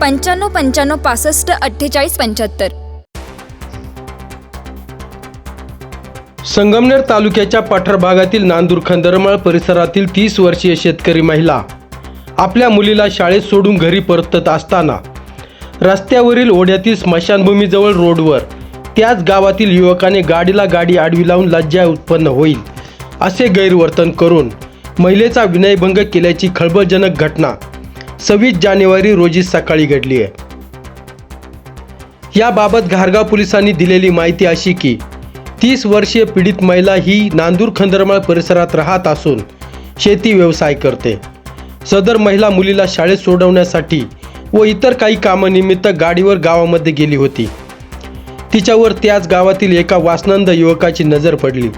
पंच्याण्णव पंच्याण्णव पासष्ट अठ्ठेचाळीस पंच्याहत्तर. संगमनेर तालुक्याच्या पठार भागातील नांदूर खंदरमाळ परिसरातील तीस वर्षीय शेतकरी महिला आपल्या मुलीला शाळेत सोडून घरी परतत असताना रस्त्यावरील ओढ्यातील स्मशानभूमीजवळ रोडवर त्याच गावातील युवकाने गाडीला गाडी आडवी लावून लज्जा उत्पन्न होईल असे गैरवर्तन करून महिलेचा विनयभंग केल्याची खळबळजनक घटना सव्वीस जानेवारी रोजी सकाळी घडली आहे. याबाबत घारगाव पोलिसांनी दिलेली माहिती अशी की तीस वर्षीय पीडित महिला ही नांदूर खंदरमाळ परिसरात राहत असून शेती व्यवसाय करते. सदर महिला मुलीला शाळेत सोडवण्यासाठी व इतर काही कामानिमित्त गाडीवर गावामध्ये गेली होती. तिच्यावर त्याच गावातील एका वासनंद युवकाची नजर पडली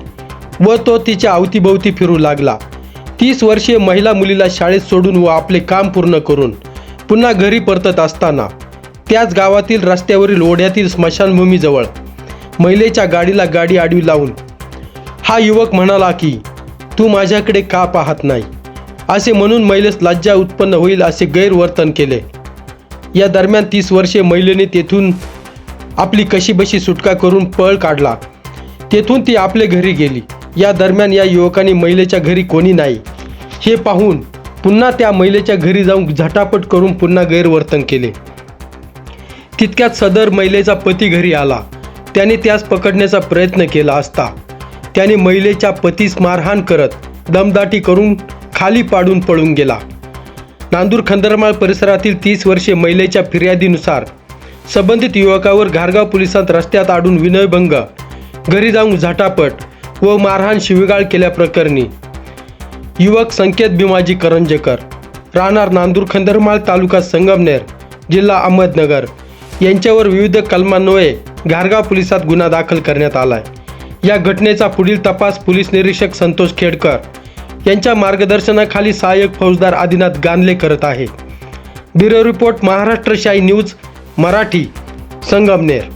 व तो तिच्या अवतीभोवती फिरू लागला. तीस वर्षीय महिला मुलीला शाळेत सोडून व आपले काम पूर्ण करून पुन्हा घरी परतत असताना त्याच गावातील रस्त्यावरील ओढ्यातील स्मशानभूमीजवळ महिलेच्या गाडीला गाडी आडवी लावून हा युवक म्हणाला की तू माझ्याकडे का पाहत नाही? असे म्हणून महिलेस लज्जा उत्पन्न होईल असे गैरवर्तन केले. या दरम्यान तीस वर्षे महिलेने तेथून आपली कशीबशी सुटका करून पळ काढला. तेथून ती आपल्या घरी गेली. या दरम्यान या युवकाने महिलेच्या घरी कोणी नाही. हे पाहून पुन्हा त्या महिलेच्या घरी जाऊन झटापट करून पुन्हा गैरवर्तन केले. तितक्यात सदर महिलेचा पती घरी आला. त्याने त्यास पकडण्याचा प्रयत्न केला असता. त्याने महिलेच्या पतीस मारहाण करत दमदाटी करून खाली पाडून पळून गेला. नांदूर खंदरमाळ परिसरातील तीस वर्षे महिलेच्या फिर्यादीनुसार संबंधित युवकावर घारगाव पोलिसांत रस्त्यात आडून विनयभंग घरी जाऊन झटापट व मारहाण शिवीगाळ केल्याप्रकरणी युवक संकेत भीमाजी करंजेकर राहणार नांदूर खंदरमाळ तालुका संगमनेर जिल्हा अहमदनगर यांच्यावर विविध कलमांन्वये घारगाव पोलिसात गुन्हा दाखल करण्यात आलाय. या घटनेचा पुढील तपास पोलीस निरीक्षक संतोष खेडकर यांच्या मार्गदर्शनाखाली सहाय्यक फौजदार आदिनाथ गांधले करत आहे bureau report Maharashtra Shahi news Marathi Sangamner.